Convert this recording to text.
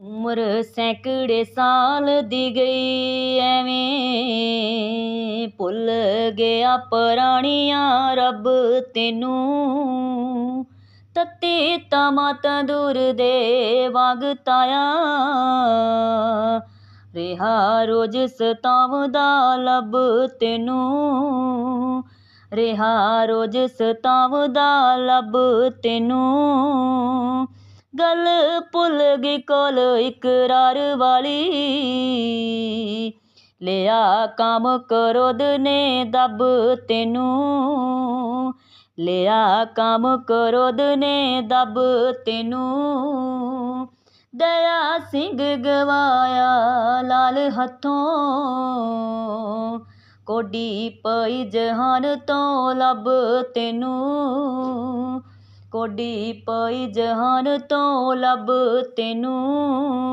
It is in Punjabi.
ਉਮਰ ਸੈਂਕੜੇ ਸਾਲ ਦੀ ਗਈ, ਐਵੇਂ ਭੁੱਲ ਗਿਆ ਪੁਰਾਣੀਆਂ ਰੱਬ ਤੈਨੂੰ। ਤੱਤੀ ਤਮਾ ਤੰਦੂਰ ਦੇ ਵਾਂਗ ਤਾਇਆ। ਰਿਹਾ ਰੋਜ਼ ਸਤਾਵਦਾ ਲੱਭ ਤੈਨੂੰ। ਰਿਹਾ ਰੋਜ਼ ਸਤਾਵਦਾ ਲੱਭ ਤੈਨੂੰ। ਗੱਲ ਭੁੱਲ ਗਈ ਕੋਲ ਇਕਰਾਰ ਵਾਲੀ। ਲਿਆ ਕੰਮ ਕਰੋਦ ਨੇ ਦੱਬ ਤੈਨੂੰ। ਲਿਆ ਕੰਮ ਕਰੋਦ ਨੇ ਦੱਬ ਤੈਨੂੰ। ਦਇਆ ਸਿੰਘ ਗਵਾਇਆ ਲਾਲ ਹੱਥੋਂ। ਕੋਡੀ ਪਈ ਜਹਾਨ ਤੋਂ ਲੱਭ ਤੈਨੂੰ। ਕੋਡੀ ਪਈ ਜਹਾਨ ਤੋਂ ਲੱਭ ਤੈਨੂੰ।